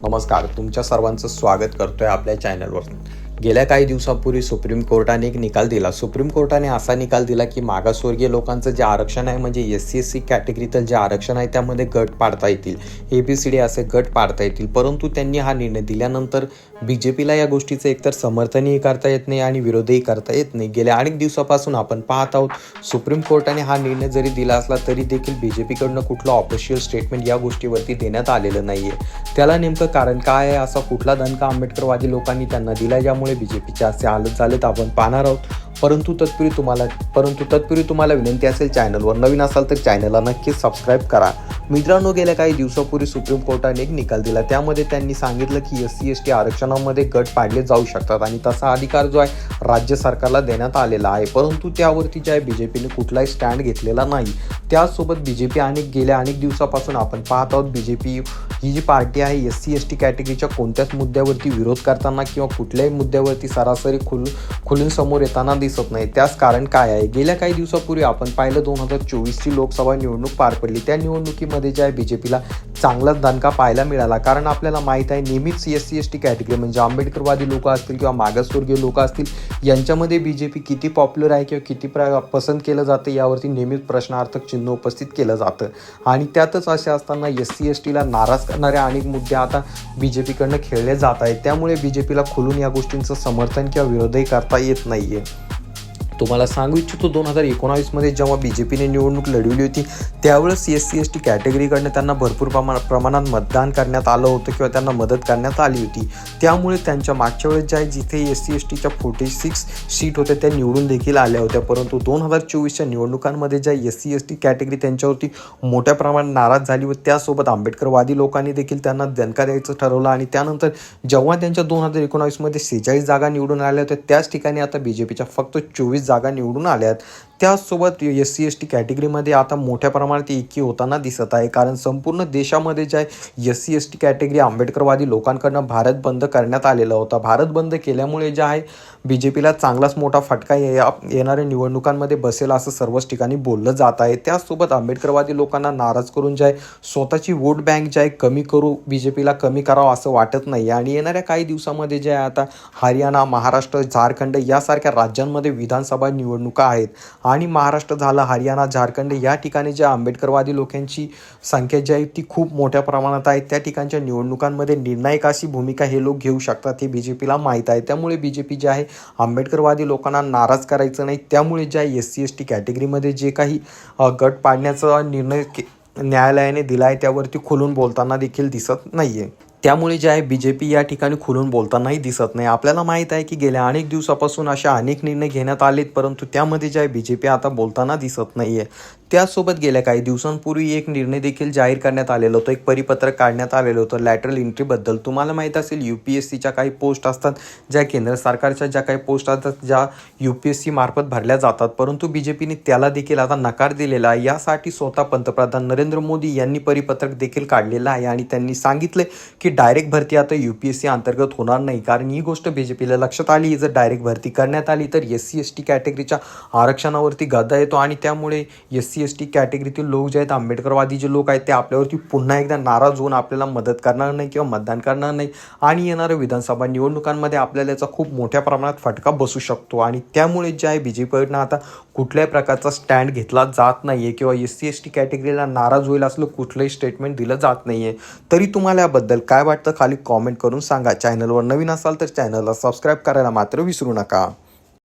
नमस्कार तुमच्या सर्वांचं स्वागत करतोय आपल्या चॅनलवर गेल्या काही दिवसापूर्वी सुप्रीम कोर्टाने एक निकाल दिला. सुप्रीम कोर्टाने असा निकाल दिला की मागासवर्गीय लोकांचं जे आरक्षण आहे म्हणजे एस सी एस सी कॅटेगरीतलं जे आरक्षण आहे त्यामध्ये गट पाडता येतील. ए बी सी डी असे गट पाडता येतील. परंतु त्यांनी हा निर्णय दिल्यानंतर बी जे पीला या गोष्टीचं एकतर समर्थनही करता येत नाही आणि विरोधही करता येत नाही. गेल्या अनेक दिवसापासून आपण पाहत आहोत सुप्रीम कोर्टाने हा निर्णय जरी दिला असला तरी देखील बी जे पीकडनं कुठलं ऑफिशियल स्टेटमेंट या गोष्टीवरती देण्यात आलेलं नाही आहे त्याला नेमकं कारण काय आहे असा कुठला दणका आंबेडकरवादी लोकांनी त्यांना दिला ज्यामुळे बी जे पीचे असे हालत झालेत. आपण पाहणार आहोत. परंतु तत्पूर्वी तुम्हाला परंतु तत्पूर्वी तुम्हाला विनंती असेल चॅनलवर नवीन असाल तर चॅनलला नक्कीच सबस्क्राईब करा. मित्रांनो गेल्या काही दिवसापूर्वी सुप्रीम कोर्टाने एक निकाल दिला. त्यामध्ये त्यांनी सांगितलं की एस सी एस टी आरक्षणामध्ये गट पाडले जाऊ शकतात आणि तसा अधिकार जो आहे राज्य सरकारला देण्यात आलेला आहे. परंतु त्यावरती जे आहे बी जे पीने कुठलाही स्टँड घेतलेला नाही. त्याचसोबत बी जे पी अनेक गेल्या अनेक दिवसापासून आपण पाहत आहोत बी जे पी ही जी पार्टी आहे एस सी एस टी कॅटेगरीच्या कोणत्याच मुद्द्यावरती विरोध करताना किंवा कुठल्याही मुद्द्यावरती सरासरी खुल खुलून समोर येताना दिसत नाही त्याच कारण काय आहे? गेल्या काही दिवसापूर्वी आपण पाहिलं दोन हजार चोवीसची लोकसभा निवडणूक पार पडली. त्या निवडणुकीमध्ये जे आहे बी जे पीला चांगलाच दणका पाहायला मिळाला. कारण आपल्याला माहीत आहे नेहमीच S C S T category म्हणजे आंबेडकरवादी लोक असतील किंवा मागासवर्गीय लोक असतील यांच्यामध्ये बी जे पी किती पॉप्युलर आहे किंवा किती प्र पसंत केलं जातं यावरती नेहमीच प्रश्नार्थक चिन्ह उपस्थित केलं जातं. आणि त्यातच असे असताना एस सी एस टीला नाराज करणारे अनेक मुद्दे आता बी जे पीकडनं खेळले जात आहेत. त्यामुळे बी जे पीला खुलून या गोष्टींचं समर्थन किंवा विरोधही करता येत नाही आहे तुम्हाला सांगू इच्छितो दोन हजार एकोणावीसमध्ये जेव्हा बी जे पीने निवडणूक लढवली होती त्यावेळेस एस सी एस टी कॅटेगरीकडनं त्यांना भरपूर प्रमाणा प्रमाणात मतदान करण्यात आलं होतं किंवा त्यांना मदत करण्यात आली होती. त्यामुळे त्यांच्या मागच्या वेळेस ज्या जिथे एस सी एस टीच्या फोर्टी सिक्स सीट होत्या त्या निवडून देखील आल्या होत्या. परंतु दोन हजार चोवीसच्या निवडणुकांमध्ये ज्या S C S T category त्यांच्यावरती मोठ्या प्रमाणात नाराज झाली व त्यासोबत आंबेडकरवादी लोकांनी देखील त्यांना दणका द्यायचं ठरवलं आणि त्यानंतर जेव्हा त्यांच्या दोन हजार एकोणावीसमध्ये सेहेचाळीस जागा निवडून आल्या होत्या त्याच ठिकाणी आता बी जे पीच्या फक्त चोवीस जागा निवडून आल्यात. त्याचसोबत एस सी एस टी कॅटेगरीमध्ये आता मोठ्या प्रमाणात एकी होताना दिसत आहे. कारण संपूर्ण देशामध्ये जे आहे S C S T category आंबेडकरवादी लोकांकडनं भारत बंद करण्यात आलेला होता. भारत बंद केल्यामुळे जे आहे बी जे पीला चांगलाच मोठा फटका येणाऱ्या निवडणुकांमध्ये बसेल असं सर्वच ठिकाणी बोललं जात आहे. त्याचसोबत आंबेडकरवादी लोकांना नाराज करून जे आहे स्वतःची वोट बँक जे आहे कमी करू बी जे पीला कमी करावं असं वाटत नाही. आणि येणाऱ्या काही दिवसामध्ये जे आहे आता हरियाणा महाराष्ट्र झारखंड यासारख्या राज्यांमध्ये विधानसभा निवडणुका आहेत. आणि महाराष्ट्र झालं हरियाणा झारखंड या ठिकाणी ज्या आंबेडकरवादी लोकांची संख्या जी आहे ती खूप मोठ्या प्रमाणात आहे. त्या ठिकाणच्या निवडणुकांमध्ये निर्णायक अशी भूमिका हे लोक घेऊ शकतात हे बी जे पीला माहीत आहे. त्यामुळे बी जे पी जे आहे आंबेडकरवादी लोकांना नाराज करायचं नाही. त्यामुळे ज्या एस सी एस टी कॅटेगरीमध्ये जे काही गट पाडण्याचा निर्णय न्यायालयाने दिला आहे त्यावरती खुलून बोलताना देखील दिसत नाही आहे त्यामुळे जे आहे बी जे पी या ठिकाणी खुलून बोलतानाही दिसत नाही. आपल्याला माहीत आहे की गेल्या अनेक दिवसापासून अशा अनेक निर्णय घेण्यात आलेत परंतु त्यामध्ये जे आहे बी जे पी आता बोलताना दिसत नाही आहे त्यासोबत गेल्या काही दिवसांपूर्वी एक निर्णय देखील जाहीर करण्यात आलेलं होतं. एक परिपत्रक काढण्यात आलेलं होतं. लॅटरल एंट्रीबद्दल तुम्हाला माहीत असेल यू पी एस सीच्या काही पोस्ट असतात ज्या केंद्र सरकारच्या ज्या काही पोस्ट असतात ज्या यू पी एस सी मार्फत भरल्या जातात. परंतु बी जे पीने त्याला देखील आता नकार दिलेला आहे. यासाठी स्वतः पंतप्रधान नरेंद्र मोदी यांनी परिपत्रक देखील काढलेलं आहे आणि त्यांनी सांगितलं की डायरेक्ट भरती आता यू पी एस सी अंतर्गत होणार नाही. कारण ही गोष्ट बी जे पीला लक्षात आली जर डायरेक्ट भरती करण्यात आली तर एस सी एस टी कॅटेगरीच्या आरक्षणावरती गदा येतो आणि त्यामुळे S C C S T कॅटेगरीतील लोक जे आहेत आंबेडकरवादी जे लोक आहेत ते आपल्यावरती पुन्हा एकदा नाराज होऊन आपल्याला मदत करणार नाही किंवा मतदान करणार नाही. आणि येणाऱ्या विधानसभा निवडणुकांमध्ये आपल्याला याचा खूप मोठ्या प्रमाणात फटका बसू शकतो. आणि त्यामुळे जे आहे बी जे पीकडनं आता कुठल्याही प्रकारचा स्टँड घेतला जात नाही आहे किंवा एस सी एस टी कॅटेगरीला नाराज होईल असलं कुठलंही स्टेटमेंट दिलं जात नाही आहे तरी तुम्हाला याबद्दल काय वाटतं खाली कॉमेंट करून सांगा. चॅनलवर नवीन असाल तर चॅनलला सबस्क्राईब करायला मात्र विसरू नका.